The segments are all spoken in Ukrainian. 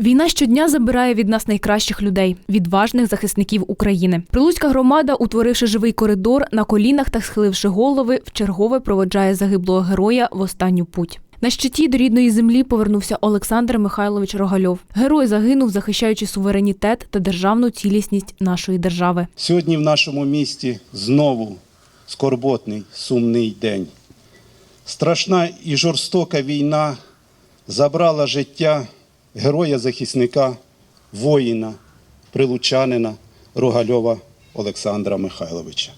Війна щодня забирає від нас найкращих людей, відважних захисників України. Прилуцька громада, утворивши живий коридор, на колінах та схиливши голови, вчергове проводжає загиблого героя в останню путь. На щиті до рідної землі повернувся Олександр Михайлович Рогальов. Герой загинув, захищаючи суверенітет та державну цілісність нашої держави. Сьогодні в нашому місті знову скорботний, сумний день. Страшна і жорстока війна забрала життя героя-захисника, воїна, прилучанина Рогальова Олександра Михайловича.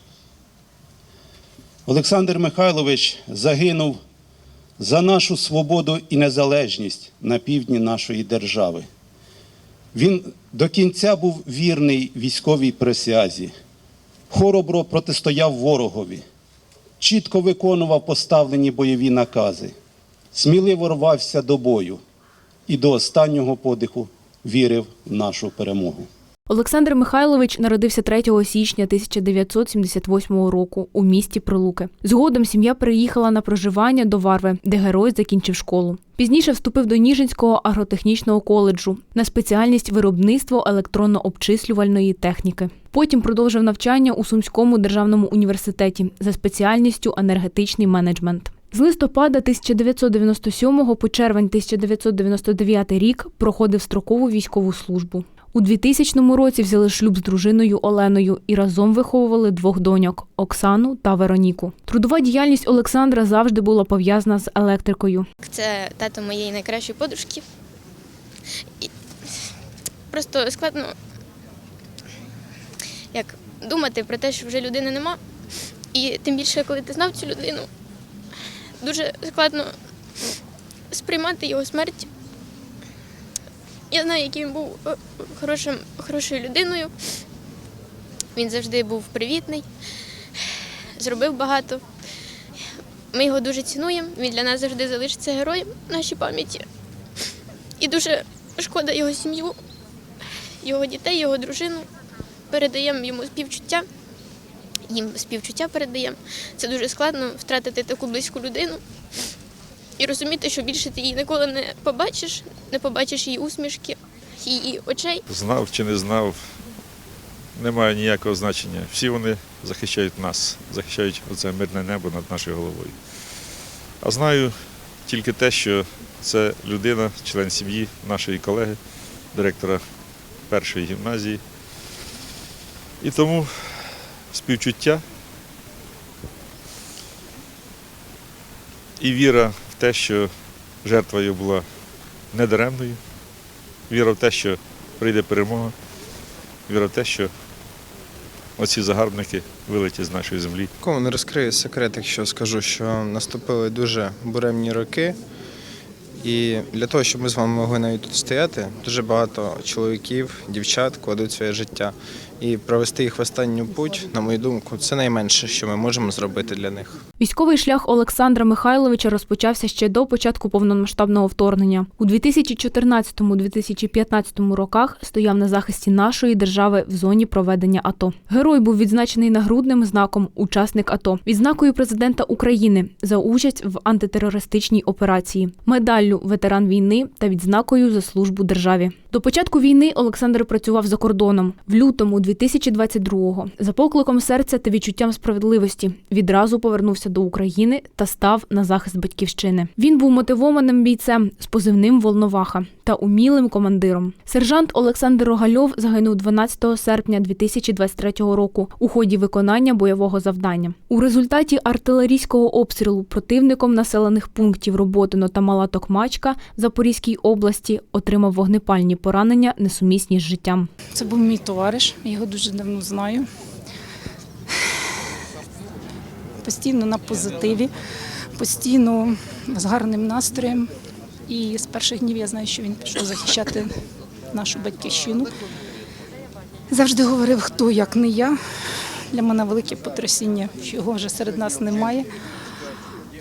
Олександр Михайлович загинув за нашу свободу і незалежність на півдні нашої держави. Він до кінця був вірний військовій присязі, хоробро протистояв ворогові, чітко виконував поставлені бойові накази, сміливо рвався до бою і до останнього подиху вірив в нашу перемогу. Олександр Михайлович народився 3 січня 1978 року у місті Прилуки. Згодом сім'я переїхала на проживання до Варви, де герой закінчив школу. Пізніше вступив до Ніжинського агротехнічного коледжу на спеціальність виробництво електронно-обчислювальної техніки. Потім продовжив навчання у Сумському державному університеті за спеціальністю енергетичний менеджмент. З листопада 1997 по червень 1999 рік проходив строкову військову службу. У 2000 році взяли шлюб з дружиною Оленою і разом виховували двох доньок Оксану та Вероніку. Трудова діяльність Олександра завжди була пов'язана з електрикою. Це тато моєї найкращої подружки. І просто складно як думати про те, що вже людини нема. І тим більше, коли ти знав цю людину, дуже складно сприймати його смерть. Я знаю, який він був е, хорошим, хорошою людиною. Він завжди був привітний, зробив багато. Ми його дуже цінуємо. Він для нас завжди залишиться героєм нашій пам'яті. І дуже шкода його сім'ю, його дітей, його дружину. Передаємо йому співчуття. Їм співчуття передаємо. Це дуже складно втратити таку близьку людину і розуміти, що більше ти її ніколи не побачиш, не побачиш її усмішки, її очей. Знав чи не знав, не має ніякого значення. Всі вони захищають нас, захищають оце мирне небо над нашою головою. А знаю тільки те, що це людина, член сім'ї нашої колеги, директора першої гімназії. І тому співчуття і віра в те, що жертва його була недаремною, віра в те, що прийде перемога, віра в те, що оці загарбники вилетять з нашої землі. Кому не розкрию секрет, якщо скажу, що наступили дуже буремні роки. І для того, щоб ми з вами могли навіть тут стояти, дуже багато чоловіків, дівчат кладуть своє життя. І провести їх в останню путь, на мою думку, це найменше, що ми можемо зробити для них. Військовий шлях Олександра Михайловича розпочався ще до початку повномасштабного вторгнення. У 2014-2015 роках стояв на захисті нашої держави в зоні проведення АТО. Герой був відзначений нагрудним знаком учасник АТО, відзнакою президента України за участь в антитерористичній операції, медаллю ветеран війни та відзнакою за службу державі. До початку війни Олександр працював за кордоном в лютому 2022-го. За покликом серця та відчуттям справедливості відразу повернувся до України та став на захист батьківщини. Він був мотивованим бійцем з позивним Волноваха та умілим командиром. Сержант Олександр Рогальов загинув 12 серпня 2023 року у ході виконання бойового завдання. У результаті артилерійського обстрілу противником населених пунктів Роботино та Мала Токмачка в Запорізькій області отримав вогнепальні поранення, несумісні з життям. Це був мій товариш, його дуже давно знаю. Постійно на позитиві, постійно з гарним настроєм. І з перших днів я знаю, що він пішов захищати нашу батьківщину. Завжди говорив, хто як не я. Для мене велике потрясіння, що його вже серед нас немає.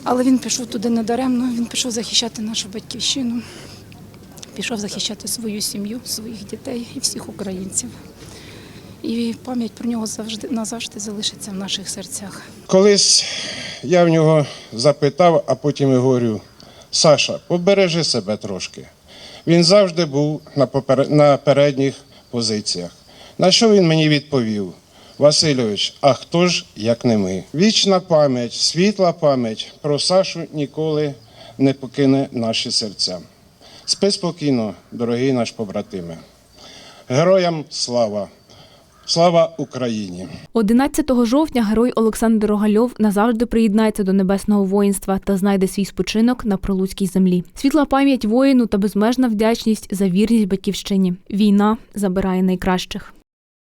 Але він пішов туди недаремно, він пішов захищати нашу батьківщину, пішов захищати свою сім'ю, своїх дітей і всіх українців. І пам'ять про нього завжди назавжди залишиться в наших серцях. Колись я в нього запитав, а потім і говорю: Саша, побережи себе трошки. Він завжди був на, попер... на передніх позиціях. На що він мені відповів? Васильович, а хто ж, як не ми? Вічна пам'ять, світла пам'ять про Сашу ніколи не покине наші серця. Спи спокійно, дорогий наш побратиме. Героям слава! Слава Україні! 11 жовтня герой Олександр Рогальов назавжди приєднається до небесного воїнства та знайде свій спочинок на пролуцькій землі. Світла пам'ять воїну та безмежна вдячність за вірність батьківщині. Війна забирає найкращих.